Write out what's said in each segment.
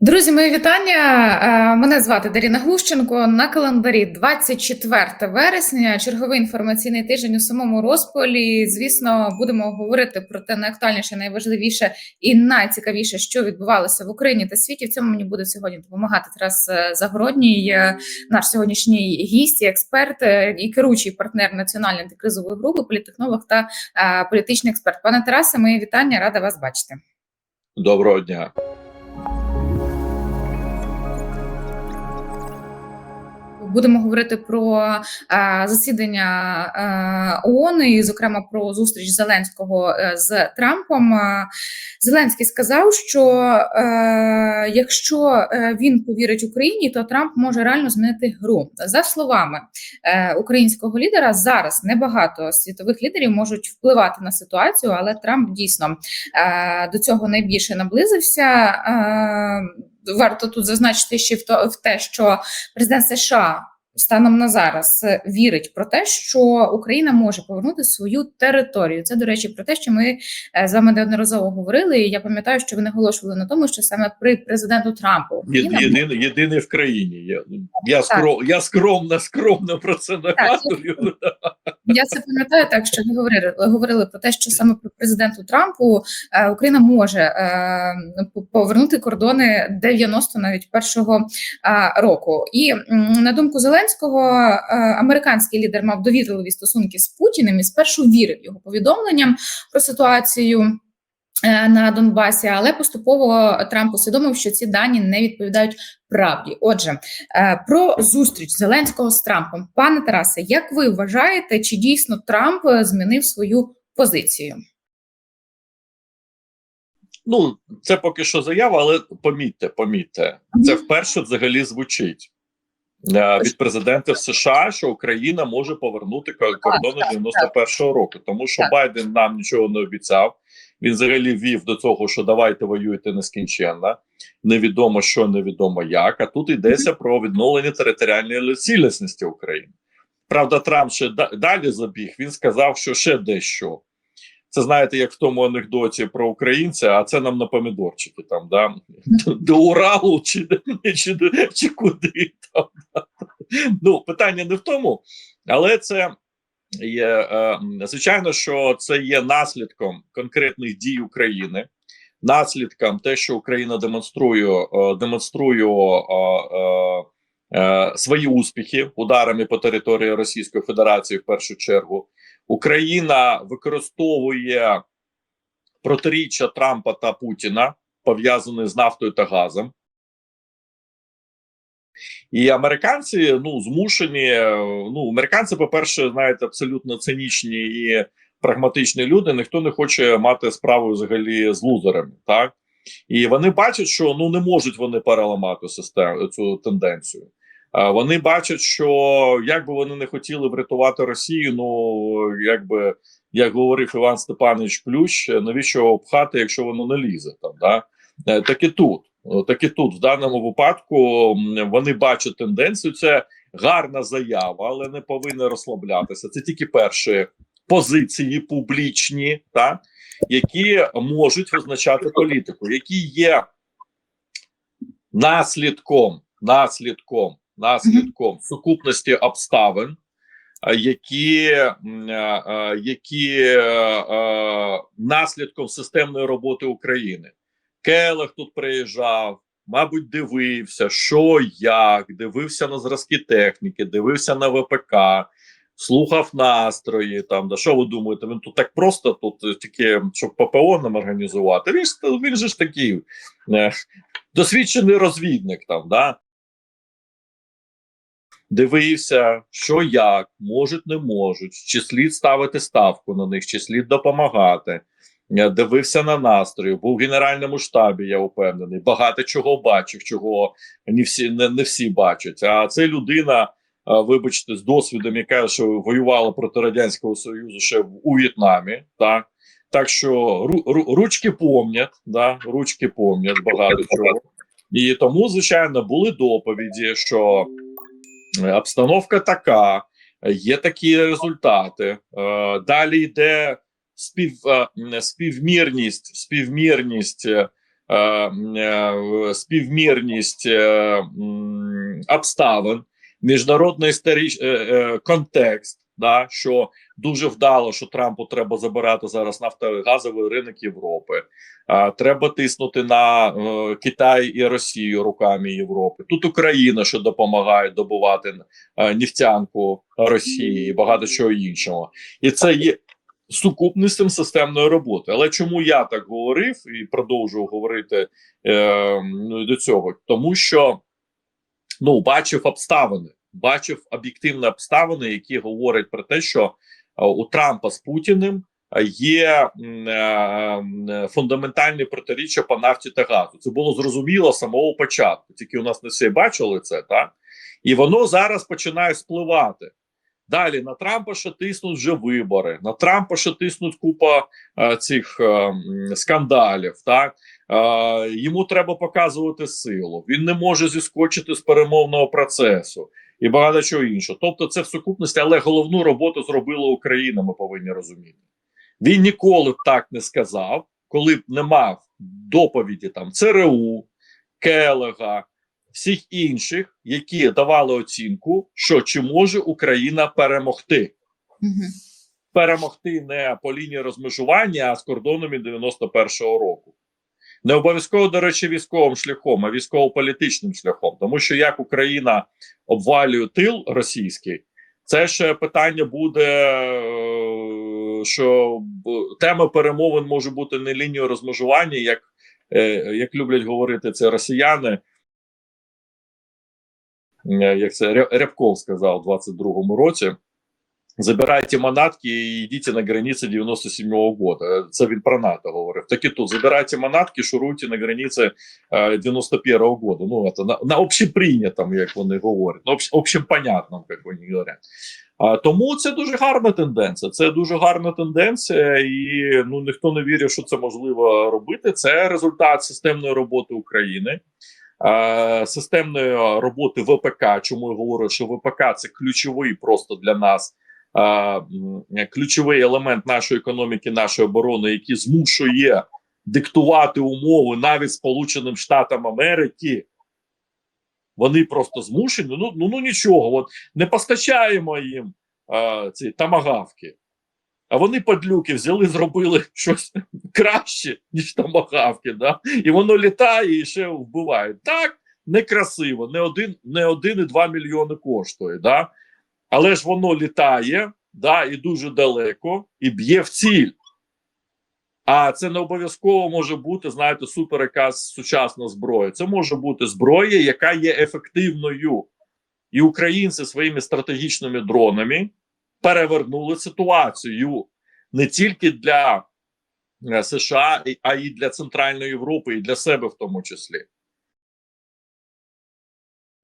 Друзі, мої вітання. Е, Мене звати Даріна Глущенко. На календарі 24 вересня. Черговий інформаційний тиждень у самому розпалі. Звісно, будемо говорити про те найактуальніше, найважливіше і найцікавіше, що відбувалося в Україні та світі. В цьому мені буде сьогодні допомагати Тарас е, Загородній, е, наш сьогоднішній гість, експерт і керуючий партнер національної антикризової групи, політтехнолог та політичний експерт. Пане Тарасе, мої вітання, рада вас бачити. Доброго дня. Будемо говорити про е, засідання е, ООН і, зокрема, про зустріч Зеленського е, з Трампом. Зеленський сказав, що якщо він повірить Україні, то Трамп може реально змінити гру. За словами українського лідера, зараз небагато світових лідерів можуть впливати на ситуацію, але Трамп дійсно до цього найбільше наблизився. Варто тут зазначити ще в то в те, що президент США станом на зараз е, вірить про те, що Україна може повернути свою територію. Це до речі, про те, що ми е, з вами неодноразово говорили. І я пам'ятаю, що ви наголошували на тому, що саме при президенту Трампу Україна Єдиний, єдиний в країні. Я, я, скром, я скромно, скромно про це нагадую. Я це пам'ятаю, так що ви говорили говорили про те, що саме про президенту Трампу е, Україна може е, повернути кордони 90 навіть першого е, року. І на думку Зеленського, е, американський лідер мав довірливі стосунки з Путіним і спершу вірив його повідомленням про ситуацію. Е, На Донбасі, але поступово Трамп усвідомив, що ці дані не відповідають правді. Отже, е, про зустріч Зеленського з Трампом, пане Тарасе, як ви вважаєте, чи дійсно Трамп е, змінив свою позицію? Ну, це поки що заява, але помітьте, помітьте, це вперше взагалі звучить від президента США, що Україна може повернути кордони 91-го року, тому що Байден нам нічого не обіцяв. Він взагалі вів до того, що давайте воюйте нескінченно. Невідомо що, невідомо як. А тут йдеться про відновлення територіальної цілісності України. Правда, Трамп ще далі забіг. Він сказав, що ще дещо. Це знаєте, як в тому анекдоті про українця, а це нам на помідорчики там, да? до, до Уралу чи, чи, чи, чи куди там. Да? Ну, питання не в тому, але це є е, звичайно, що це є наслідком конкретних дій України, наслідком те, що Україна демонструє, е, демонструє е, свої успіхи ударами по території Російської Федерації в першу чергу. Україна використовує протиріччя Трампа та Путіна, пов'язані з нафтою та газом. І американці ну змушені. Ну, американці, по-перше, знаєте, абсолютно цинічні і прагматичні люди. Ніхто не хоче мати справу взагалі з лузерами, так і вони бачать, що ну не можуть вони переламати систему цю тенденцію. Вони бачать, що як би вони не хотіли врятувати Росію, ну якби як говорив Іван Степанович Плющ, навіщо пхати, якщо воно не лізе там, да? Е, так і тут. О, Так і тут, в даному випадку, вони бачать тенденцію. Це гарна заява, але не повинні розслаблятися. Це тільки перші позиції публічні, так? які можуть визначати політику, які є наслідком, наслідком, наслідком сукупності обставин, які, які е, е, наслідком системної роботи України. Келех тут приїжджав, мабуть, дивився, що як, дивився на зразки техніки, дивився на ВПК, слухав настрої. Там да що ви думаєте? Він тут так просто тут тільки щоб ППО нам організувати. Він ж він же ж такий е, досвідчений розвідник там, да. Дивився, що як, можуть, не можуть, чи слід ставити ставку на них, чи слід допомагати. Е, Дивився на настрої, був в генеральному штабі, я впевнений. Багато чого бачив, чого не всі не, не всі бачать. А це людина, е, вибачте, з досвідом, яка що воювала проти радянського союзу ще у В'єтнамі. Так так що ру, ру, ручки помнять, да, ручки помнять багато чого. І тому, звичайно, були доповіді, що е, обстановка така, є такі результати. Далі йде спів, співмірність, співмірність е, е, співмірність е, обставин, міжнародний історич, контекст, да, що дуже вдало, що Трампу треба забирати зараз нафтогазовий ринок Європи. А, треба тиснути на е, Китай і Росію руками Європи. Тут Україна, що допомагає добувати е, нефтянку Росії і багато чого іншого. І це є сукупністю системної роботи. Але чому я так говорив і продовжую говорити е, до цього? Тому що ну, бачив обставини, бачив об'єктивні обставини, які говорять про те, що е, у Трампа з Путіним є е, фундаментальні протиріччя по нафті та газу. Це було зрозуміло з самого початку. Тільки у нас не всі бачили це, так? І воно зараз починає спливати. Далі на Трампа ще тиснуть вже вибори. На Трампа ще тиснуть купа е, цих е, скандалів. Так е, йому треба показувати силу. Він не може зіскочити з перемовного процесу і багато чого іншого. Тобто, це в сукупності, але головну роботу зробила Україна. Ми повинні розуміти. Він ніколи б так не сказав, коли б не мав доповіді там ЦРУ, Келега, всіх інших, які давали оцінку, що чи може Україна перемогти. Мгм. Перемогти не по лінії розмежування, а з кордонами 91-го року. Не обов'язково, до речі, військовим шляхом, а військово-політичним шляхом. Тому що як Україна обвалює тил російський, це ще питання буде, е, що тема перемовин може бути не лінією розмежування, як, е, як люблять говорити це росіяни. Е, Як це Рябков сказав у 22-му році. Забирайте манатки і йдіть на границі 97-го года. Це він про НАТО говорив. Так і тут забирайте манатки, шуруйте на границі е, 91-го года. Ну, це на, на общеприйнятому, як вони говорять, на общ, общепонятному, як вони говорять. А, тому це дуже гарна тенденція. Це дуже гарна тенденція, і ну ніхто не вірить, що це можливо робити. Це результат системної роботи України. Е, Системної роботи ВПК, чому я говорю, що ВПК це ключовий просто для нас е, ключовий елемент нашої економіки, нашої оборони, який змушує диктувати умови навіть Сполученим Штатам Америки. Вони просто змушені. Ну, ну, ну нічого, от не постачаємо їм е, ці тамагавки. А вони падлюки взяли, зробили щось краще, ніж тамагавки. Да? І воно літає і ще вбиває. Так, некрасиво, не один, не один і два мільйони коштує. Да? Але ж воно літає, да, і дуже далеко, і б'є в ціль. А це не обов'язково може бути, знаєте, супер якась сучасна зброя. Це може бути зброя, яка є ефективною. І українці своїми стратегічними дронами перевернули ситуацію не тільки для е, США, а й для Центральної Європи, і для себе в тому числі.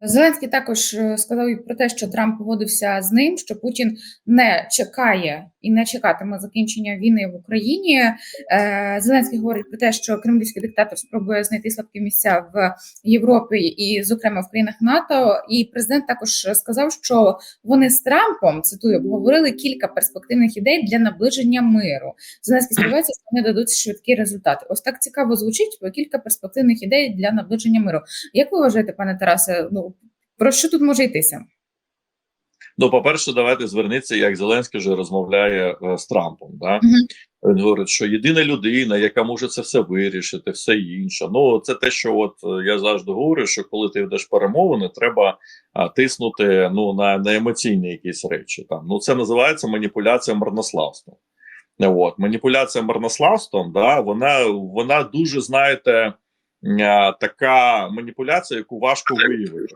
Зеленський також е, сказав про те, що Трамп погодився з ним, що Путін не чекає і не чекатиме закінчення війни в Україні. Е, Зеленський говорить про те, що кремлівський диктатор спробує знайти слабкі місця в Європі і, зокрема, в країнах НАТО. І президент також сказав, що вони з Трампом цитую обговорили кілька перспективних ідей для наближення миру. Зеленський сподівається, що вони дадуть швидкі результати. Ось так цікаво звучить про кілька перспективних ідей для наближення миру. Як ви вважаєте, пане Тарасе? Ну про що тут може йтися? Ну, по-перше, давайте звернеться, як Зеленський вже розмовляє е, з Трампом. Да? Мгм. Він говорить, що єдина людина, яка може це все вирішити, все інше. Ну, це те, що от е, я завжди говорю, що коли ти ведеш перемовини, треба а, тиснути ну, на, на емоційні якісь речі. Там. Ну, це називається маніпуляція марнославством. От, маніпуляція марнославством, да, вона, вона дуже, знаєте, така маніпуляція, яку важко виявити.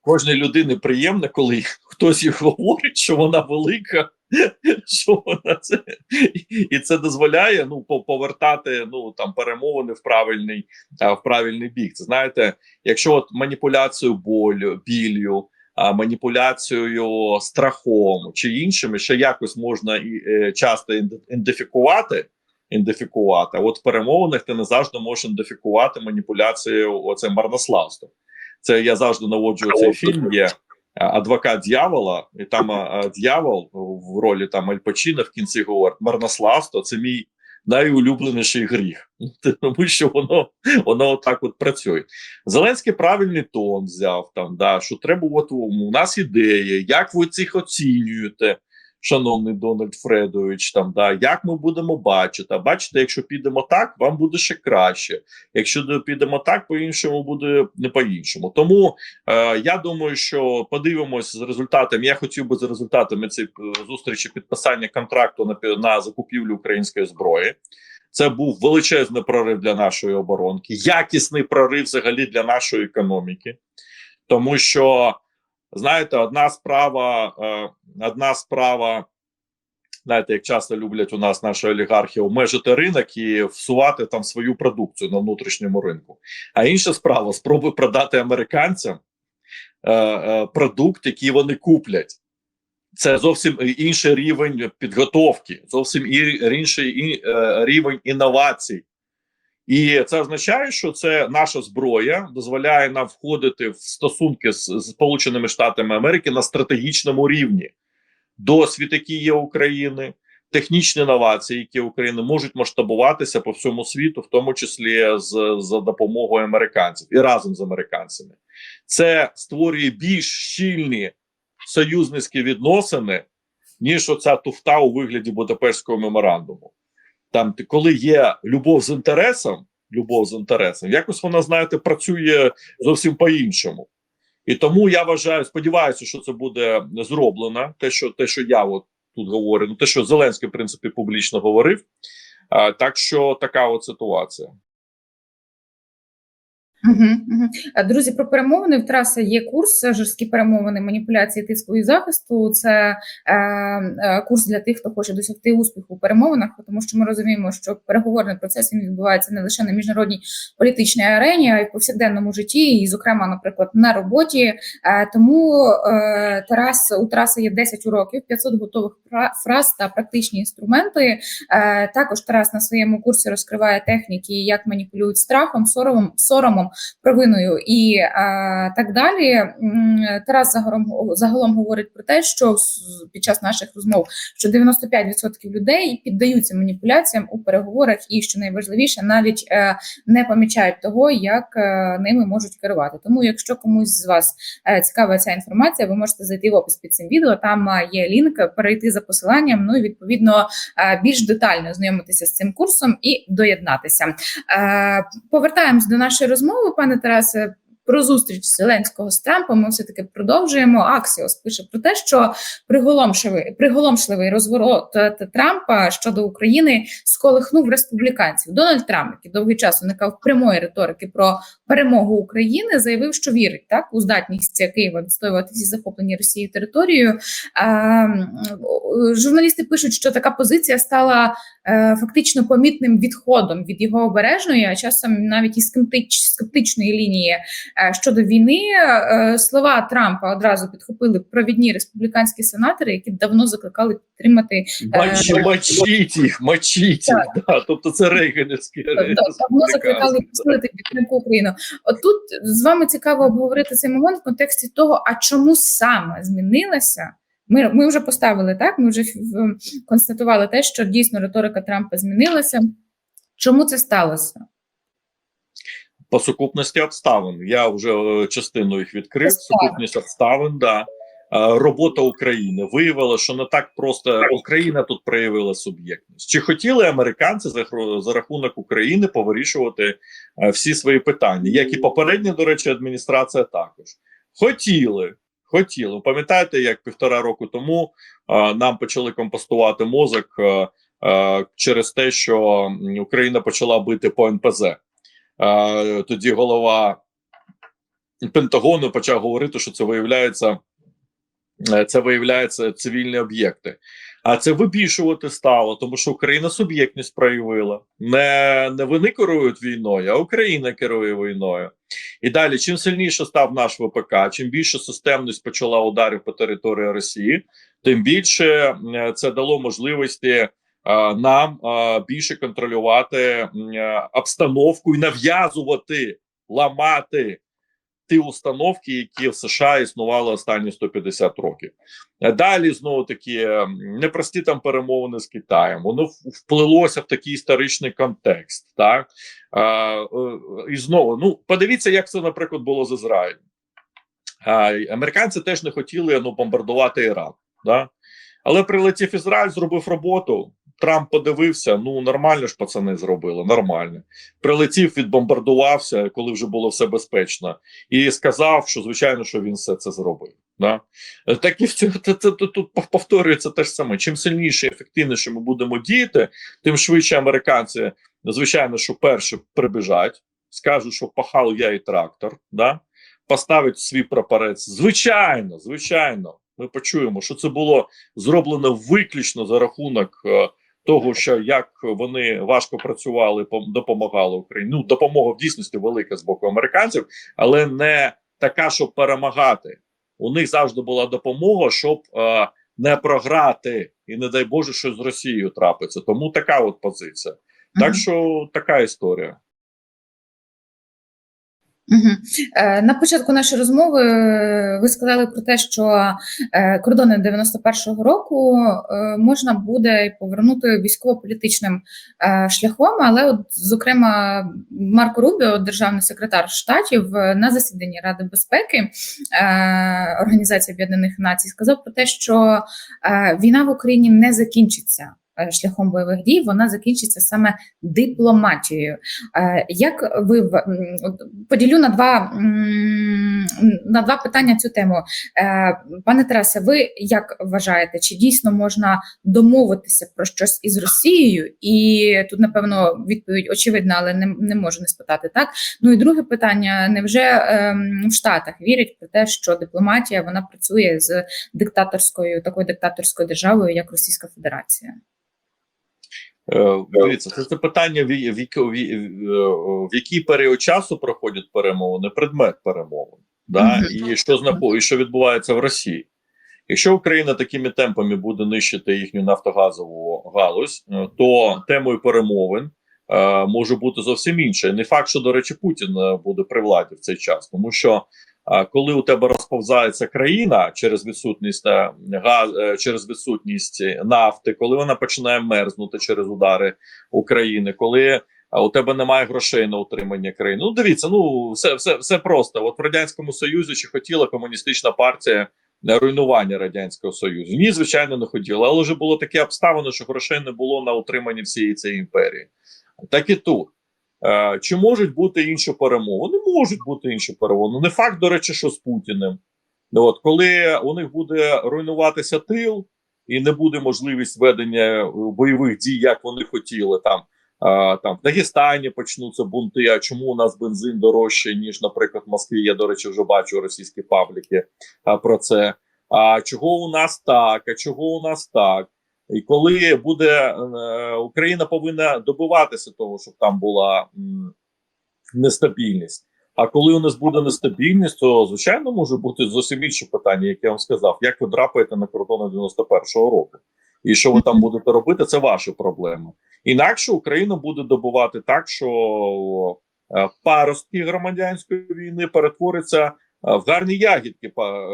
Кожній людині приємно, коли хтось їй говорить, що вона велика, що вона це і це дозволяє ну повертати ну там перемовини в правильний в правильний бік. Це знаєте, якщо от маніпуляцію болю, біллю, а, маніпуляцією страхом чи іншими, ще якось можна і е, часто. Ідентифікувати. А от в перемовинах ти не завжди можеш ідентифікувати маніпуляцією оце марнославством. Це я завжди наводжу цей фільм. Є адвокат дьявола, і там а, а, дьявол в ролі там Аль Пачіно в кінці говорить: марнославство це мій найулюбленіший гріх, тому що воно воно отак от працює. Зеленський правильний тон взяв там, да, що треба, от у нас ідеї, як ви цих оцінюєте, шановний Дональд Фредович, там да, як ми будемо бачити. А бачите, якщо підемо так, вам буде ще краще. Якщо підемо так, по-іншому буде не по-іншому. Тому е, я думаю, що подивимось з результатами. Я хотів би за результатами цієї е, зустрічі підписання контракту на, на закупівлю української зброї. Це був величезний прорив для нашої оборонки, якісний прорив взагалі для нашої економіки, тому що знаєте, одна справа, е, одна справа, знаєте, як часто люблять у нас наші олігархи обмежити ринок і всувати там свою продукцію на внутрішньому ринку. А інша справа спроби продати американцям е, е, продукт, який вони куплять. Це зовсім інший рівень підготовки, зовсім інший рівень інновацій. І це означає, що це наша зброя дозволяє нам входити в стосунки з, Сполученими Штатами Америки на стратегічному рівні. Досвід, який є України, технічні інновації, які України можуть масштабуватися по всьому світу, в тому числі з за допомогою американців і разом з американцями. Це створює більш щільні союзницькі відносини, ніж оця туфта у вигляді Будапештського меморандуму. Там, коли є любов з інтересом, любов з інтересом, якось вона, знаєте, працює зовсім по-іншому. І тому я вважаю, сподіваюся, що це буде зроблено. Те, що те, що я от тут говорю, ну те, що Зеленський, в принципі, публічно говорив. А, так що така от ситуація. Угу. Друзі, про перемовини в Тараса є курс жорсткі перемовини, маніпуляції тиску і захисту. Це е, е, курс для тих, хто хоче досягти успіху у перемовинах, тому що ми розуміємо, що переговорний процес він відбувається не лише на міжнародній політичній арені, а й в повсякденному житті, і, зокрема, наприклад, на роботі. Е, тому е, Тарас у Тараса є 10 уроків, 500 готових фра- фраз та практичні інструменти. Е, також Тарас на своєму курсі розкриває техніки, як маніпулюють страхом, соромом, соромом провиною і так далі. Тарас загалом, загалом говорить про те, що під час наших розмов що 95% людей піддаються маніпуляціям у переговорах, і що найважливіше, навіть е, не помічають того, як е, ними можуть керувати. Тому, якщо комусь з вас е, цікава ця інформація, ви можете зайти в опис під цим відео. Там є лінк, перейти за посиланням. Ну і відповідно більш детально знайомитися з цим курсом і доєднатися. Повертаємось до нашої розмови, пане Тарасе. Про зустріч Зеленського з Трампом ми все таки продовжуємо. Аксіос пише про те, що приголомшливий приголомшливий розворот е, Трампа щодо України сколихнув республіканців. Дональд Трамп, який довгий час уникав прямої риторики про перемогу України, заявив, що вірить так у здатність Києва відстоювати всі захоплені Росією територію. Е, журналісти пишуть, що така позиція стала е, фактично помітним відходом від його обережної, а часом навіть і скептич, скептичної лінії щодо війни. Е, слова Трампа одразу підхопили провідні республіканські сенатори, які давно закликали підтримати Мач, мочіть їх, мочіть їх. Да. Тобто це рейганівські давно закликали посилити підтримку України. От тут з вами цікаво обговорити цей момент в контексті того, а чому саме змінилася. Ми, ми вже поставили так. Ми вже констатували те, що дійсно риторика Трампа змінилася. Чому це сталося? По сукупності обставин. Я вже е, частину їх відкрив. Сукупність обставин, да. Е, Робота України виявила, що не так просто Україна тут проявила суб'єктність. Чи хотіли американці за, за рахунок України повирішувати е, всі свої питання, як і попередня, до речі, адміністрація також хотіли. Хотіли. Пам'ятаєте, як півтора року тому е, нам почали компостувати мозок е, е, через те, що Україна почала бити по НПЗ. Тоді голова Пентагону почав говорити, що це виявляється, е, це виявляється цивільні об'єкти. А це вибільшувати стало, тому що Україна суб'єктність проявила. Не, не вони керують війною, а Україна керує війною. І далі, чим сильніше став наш ВПК, чим більше системність почала ударів по території Росії, тим більше е, це дало можливості нам е, більше контролювати е, обстановку і нав'язувати, ламати ті установки, які в США існували останні 150 років. Далі знову таки ем, непрості там перемовини з Китаєм. Воно вплилося в такий історичний контекст. Так е, і знову ну подивіться, як це, наприклад, було з Ізраїлем. Американці теж не хотіли ну, бомбардувати Іран. Да? Але прилетів Ізраїль, зробив роботу. Трамп подивився, ну нормально ж пацани зробили, нормально. Прилетів, відбомбардувався, коли вже було все безпечно, і сказав, що звичайно, що він все це зробив. Да? Е, Так і в цьому тут повторюється те ж саме. Чим сильніше і ефективніше ми будемо діяти, тим швидше американці, звичайно, що перше прибіжать, скажуть, що пахав я і трактор, да? поставить свій прапорець. Звичайно, звичайно, ми почуємо, що це було зроблено виключно за рахунок е, того, що як вони важко працювали, пом- допомагали Україні. Ну, допомога в дійсності велика з боку американців, але не така, щоб перемагати. У них завжди була допомога, щоб е, не програти, і не дай Боже, що з Росією трапиться. Тому така от позиція. Так що така історія. Е, На початку нашої розмови е, ви сказали про те, що е, кордони 91-го року можна буде повернути військово-політичним шляхом, але, от, зокрема, Марко Рубіо, державний секретар штатів, на засіданні Ради безпеки Організації Об'єднаних Націй сказав про те, що війна в Україні не закінчиться. Е, Шляхом бойових дій вона закінчиться саме дипломатією. Е, Як ви поділю на два на два питання цю тему, Е, пане Тарасе, ви як вважаєте, чи дійсно можна домовитися про щось із Росією? І тут, напевно, відповідь очевидна, але не, не можу не спитати так. Ну і друге питання: невже ем, в Штатах вірять про те, що дипломатія вона працює з диктаторською такою диктаторською державою, як Російська Федерація? Е, Дивіться, це, це питання, в, в, в, в який період часу проходять перемовини, предмет перемовин, да? І що знапо, і що відбувається в Росії. Якщо Україна такими темпами буде нищити їхню нафтогазову галузь, е, то темою перемовин е, може бути зовсім інше. Не факт, що, до речі, Путін е, буде при владі в цей час, тому що е, коли у тебе розповзається країна через відсутність е, газ, е, через відсутність нафти, коли вона починає мерзнути через удари України, коли у тебе немає грошей на утримання країни. Ну дивіться, ну все, все, все просто. От в радянському союзі чи хотіла комуністична партія е, руйнування радянського союзу? Ні, звичайно, не хотіла, але вже було таке обставини, що грошей не було на утримання всієї цієї імперії. Так і тут. Е, чи можуть бути інші перемовини? Можуть бути інші перемовини. Не факт, до речі, що з Путіним. Ну, От коли у них буде руйнуватися тил, і не буде можливість ведення е, бойових дій, як вони хотіли там. А, там в Дагестані почнуться бунти. А чому у нас бензин дорожче, ніж, наприклад, в Москві? Я, до речі, вже бачу російські пабліки а, про це. А чого у нас так? А чого у нас так? І коли буде е, Україна повинна добиватися того, щоб там була нестабільність. А коли у нас буде нестабільність, то звичайно може бути зовсім інше питання, яке я вам сказав: як ви драпаєте на кордони 91-го року, і що ви там будете робити, це ваші проблеми. Інакше Україна буде добувати так, що е, паростки громадянської війни перетворяться е, в гарні ягідки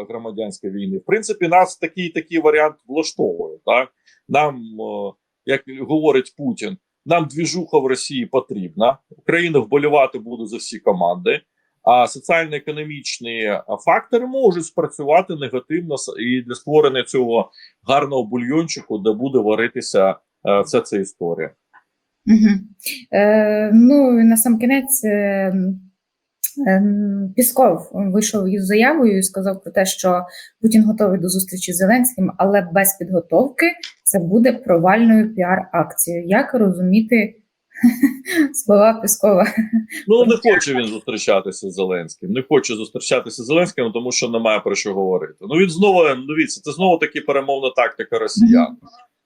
громадянської війни. В принципі, нас такий такий варіант влаштовує. Так нам, е, як говорить Путін, нам двіжуха в Росії потрібна. Україна вболівати буде за всі команди. А соціально-економічні е, фактори можуть спрацювати негативно і для створення цього гарного бульйончику, де буде варитися е, вся ця історія. Ну і на сам кінець Пісков вийшов із заявою і сказав про те, що Путін готовий до зустрічі з Зеленським, але без підготовки це буде провальною піар-акцією. Як розуміти слова Піскова? Ну не хоче він зустрічатися з Зеленським. Не хоче зустрічатися з Зеленським, тому що немає про що говорити. Ну він знову ну, дивіться, це знову таки перемовна тактика росіян.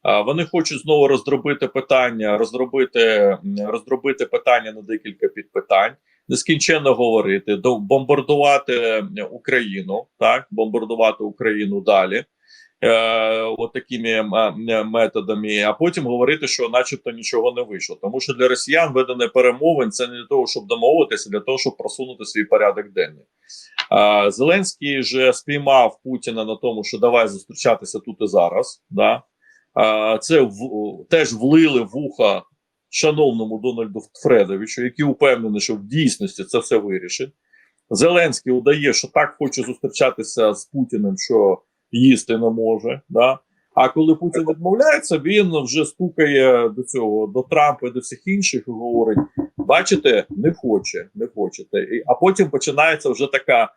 А вони хочуть знову роздробити питання, роздробити, роздробити питання на декілька підпитань, нескінченно говорити, бомбардувати Україну, так бомбардувати Україну далі. Е, от такими методами, а потім говорити, що, начебто, нічого не вийшло. Тому що для росіян ведення перемовин це не для того, щоб домовитися, для того, щоб просунути свій порядок денний. Зеленський же спіймав Путіна на тому, що давай зустрічатися тут і зараз. Да? Це в, теж влили вуха шановному Дональду Фредовичу, який упевнений, що в дійсності це все вирішить. Зеленський удає, що так хоче зустрічатися з Путіним, що їсти не може. Да? А коли Путін відмовляється, він вже стукає до цього до Трампа і до всіх інших і говорить: бачите, не хоче, не хочете. І, а потім починається вже така е,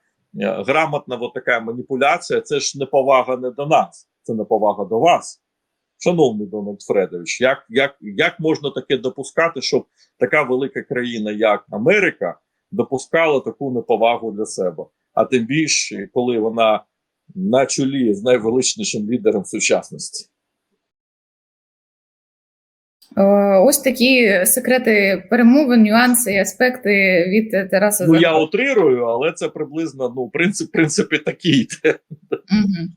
грамотна от така маніпуляція. Це ж неповага не до нас, це неповага до вас. Шановний Дональд Фредович, як, як, як можна таке допускати, щоб така велика країна, як Америка, допускала таку неповагу для себе? А тим більше, коли вона на чолі з найвеличнішим лідером сучасності. Е, Ось такі секрети перемовин, нюанси і аспекти від Тараса Ну я утрирую, але це приблизно ну принцип, принципі такий. Мгм.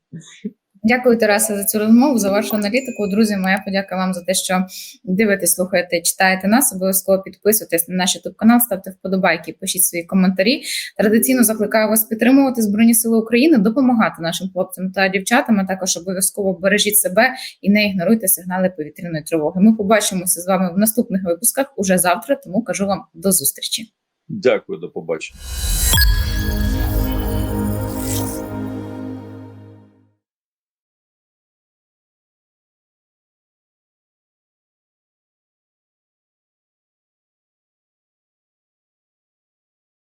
Дякую, Тарасе, за цю розмову, за вашу аналітику. Друзі, моя подяка вам за те, що дивитесь, слухаєте, читаєте нас. Обов'язково підписуйтесь на наш youtube канал, ставте вподобайки, пишіть свої коментарі. Традиційно закликаю вас підтримувати Збройні Сили України, допомагати нашим хлопцям та дівчатам. а Також обов'язково бережіть себе і не ігноруйте сигнали повітряної тривоги. Ми побачимося з вами в наступних випусках уже завтра. Тому кажу вам до зустрічі. Дякую, до побачення.